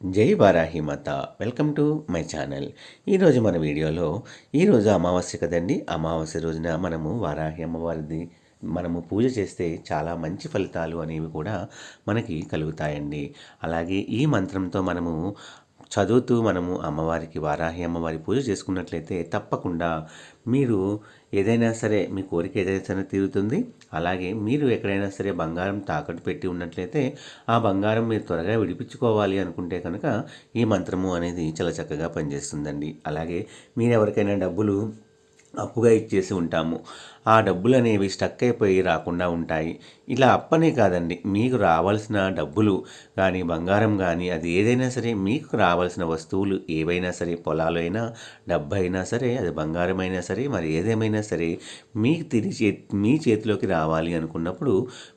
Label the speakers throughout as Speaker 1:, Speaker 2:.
Speaker 1: జై Varahi Mata. Welcome to my channel. ఈరోజు మన వీడియోలో ఈరోజు అమావాస్య కదండి. అమావాస్య రోజున మనము వారాహి అమ్మవారిది మనము పూజ చేస్తే చాలా మంచి ఫలితాలు అనేవి కూడా మనకి కలుగుతాయండి. అలాగే ఈ మంత్రంతో మనము చదువుతూ మనము అమ్మవారికి వారాహి అమ్మవారి పూజ చేసుకున్నట్లయితే తప్పకుండా మీరు ఏదైనా సరే మీ కోరిక ఏదైనా సరే తీరుతుంది. అలాగే మీరు ఎక్కడైనా సరే బంగారం తాకట్టు పెట్టి ఉన్నట్లయితే ఆ బంగారం మీరు త్వరగా విడిపించుకోవాలి అనుకుంటే కనుక ఈ మంత్రము అనేది చాలా చక్కగా పనిచేస్తుందండి. అలాగే మీరు ఎవరికైనా డబ్బులు అప్పుగా ఇచ్చేసి ఉంటాము. ఆ ఆ డబ్బులు అనేవి స్టక్ అయిపోయి రాకుండా ఉంటాయి. ఇలా అప్పనే కాదండి మీకు రావాల్సిన డబ్బులు కానీ బంగారం కానీ అది ఏదైనా సరే మీకు రావాల్సిన వస్తువులు ఏవైనా సరే పొలాలు అయినా డబ్బు అయినా సరే అది బంగారం అయినా సరే మరి ఏదేమైనా సరే మీకు తిరిగి మీ చేతిలోకి రావాలి అనుకున్నప్పుడు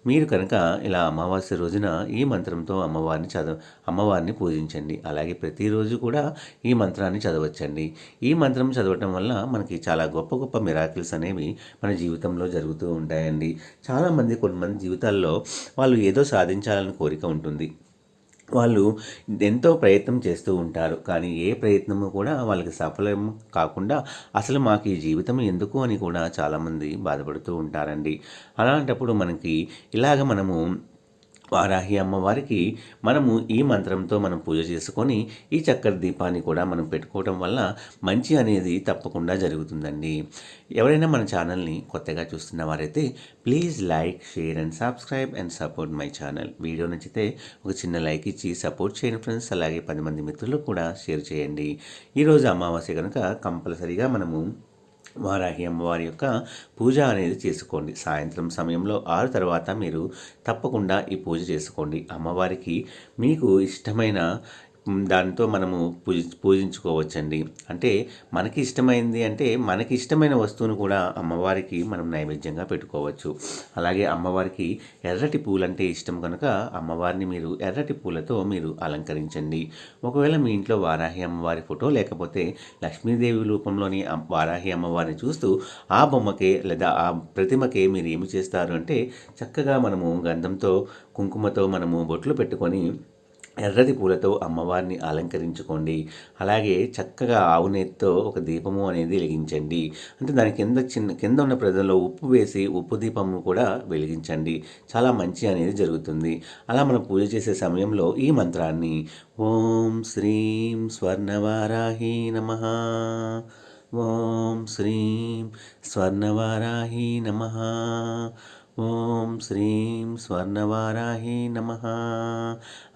Speaker 1: మీరు కనుక ఇలా అమావాస్య రోజున ఈ మంత్రంతో అమ్మవారిని చదవ అమ్మవారిని పూజించండి. అలాగే ప్రతిరోజు కూడా ఈ మంత్రాన్ని చదవచ్చండి. ఈ మంత్రం చదవటం వల్ల మనకి చాలా గొప్ప గొప్ప మిరాకిల్స్ అనేవి మన జీవితంలో జరుగుతూ ఉంటాయండి. చాలామంది కొంతమంది జీవితాల్లో వాళ్ళు ఏదో సాధించాలని కోరిక ఉంటుంది. వాళ్ళు ఎంతో ప్రయత్నం చేస్తూ ఉంటారు. కానీ ఏ ప్రయత్నము కూడా వాళ్ళకి సఫలం కాకుండా అసలు మాకు ఈ జీవితం ఎందుకు అని కూడా చాలామంది బాధపడుతూ ఉంటారండి. అలాంటప్పుడు మనకి ఇలాగ మనము వారాహి అమ్మవారికి మనము ఈ మంత్రంతో మనం పూజ చేసుకొని ఈ చక్కెర దీపాన్ని కూడా మనం పెట్టుకోవడం వల్ల మంచి అనేది తప్పకుండా జరుగుతుందండి. ఎవరైనా మన ఛానల్ని కొత్తగా చూస్తున్న వారైతే please like share and subscribe and support my channel. Video నచ్చితే ఒక చిన్న లైక్ ఇచ్చి సపోర్ట్ చేయండి ఫ్రెండ్స్. అలాగే పది మంది మిత్రులకు కూడా షేర్ చేయండి. ఈరోజు అమావాస్య కనుక కంపల్సరీగా మనము వారాహి అమ్మవారి యొక్క పూజ అనేది చేసుకోండి. సాయంత్రం సమయంలో ఆరు తర్వాత మీరు తప్పకుండా ఈ పూజ చేసుకోండి. అమ్మవారికి మీకు ఇష్టమైన దానితో మనము పూజ పూజించుకోవచ్చండి. అంటే మనకి ఇష్టమైంది అంటే మనకి ఇష్టమైన వస్తువును కూడా అమ్మవారికి మనం నైవేద్యంగా పెట్టుకోవచ్చు. అలాగే అమ్మవారికి ఎర్రటి పూలు అంటే ఇష్టం కనుక అమ్మవారిని మీరు ఎర్రటి పూలతో మీరు అలంకరించండి. ఒకవేళ మీ ఇంట్లో వారాహి అమ్మవారి ఫోటో లేకపోతే లక్ష్మీదేవి రూపంలోని వారాహి అమ్మవారిని చూస్తూ ఆ బొమ్మకే లేదా ఆ ప్రతిమకే మీరు ఏమి చేస్తారు అంటే చక్కగా మనము గంధంతో కుంకుమతో మనము బొట్లు పెట్టుకొని ఎర్రటి పూలతో అమ్మవారిని అలంకరించుకోండి. అలాగే చక్కగా ఆవు నేతితో ఒక దీపము అనేది వెలిగించండి. అంటే దాని కింద చిన్న కింద ఉన్న ప్రజల్లో ఉప్పు వేసి ఉప్పు దీపము కూడా వెలిగించండి. చాలా మంచి అనేది జరుగుతుంది. అలా మనం పూజ చేసే సమయంలో ఈ మంత్రాన్ని ఓం శ్రీం స్వర్ణవారాహి నమ. ఓం శ్రీం స్వర్ణవారాహి నమ. ఓం శ్రీం స్వర్ణవారాహే నమ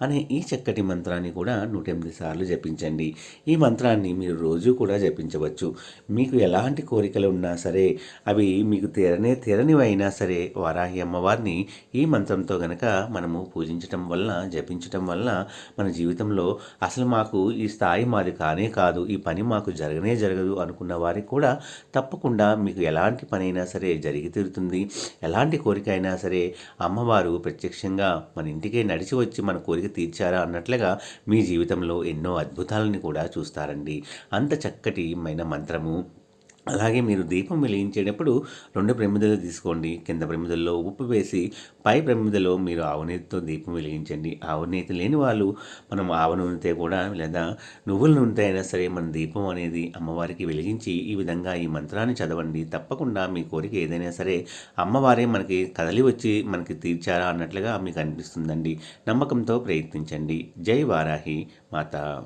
Speaker 1: అనే ఈ చక్కటి మంత్రాన్ని కూడా నూట ఎనిమిది సార్లు జపించండి. ఈ మంత్రాన్ని మీరు రోజు కూడా జపించవచ్చు. మీకు ఎలాంటి కోరికలు ఉన్నా సరే అవి మీకు తీరనే తీరనివి అయినా సరే వారాహి అమ్మవారిని ఈ మంత్రంతో గనక మనము పూజించటం వల్ల జపించటం వల్ల మన జీవితంలో అసలు మాకు ఈ స్థాయి మాది కానే కాదు ఈ పని మాకు జరగనే జరగదు అనుకున్న వారికి కూడా తప్పకుండా మీకు ఎలాంటి పనైనా సరే జరిగి తీరుతుంది. ఎలాంటి కోరిక అయినా సరే అమ్మవారు ప్రత్యక్షంగా మన ఇంటికే నడిచి వచ్చి మన కోరిక తీర్చారా అన్నట్లుగా మీ జీవితంలో ఎన్నో అద్భుతాలని కూడా చూస్తారండి. అంత చక్కటి మైన మంత్రము అలాగే మీరు దీపం వెలిగించేటప్పుడు రెండు ప్రమిదలు తీసుకోండి. కింద ప్రమిదల్లో ఉప్పు వేసి పై ప్రమిదలో మీరు ఆవునేతితో దీపం వెలిగించండి. ఆవునేతి లేని వాళ్ళు మనం ఆవు నూనెతే కూడా లేదా నువ్వుల నూనెతో అయినా సరే మన దీపం అనేది అమ్మవారికి వెలిగించి ఈ విధంగా ఈ మంత్రాన్ని చదవండి. తప్పకుండా మీ కోరిక ఏదైనా సరే అమ్మవారే మనకి కదలి వచ్చి మనకి తీర్చారా అన్నట్లుగా మీకు అనిపిస్తుందండి. నమ్మకంతో ప్రయత్నించండి. జై వారాహి మాత.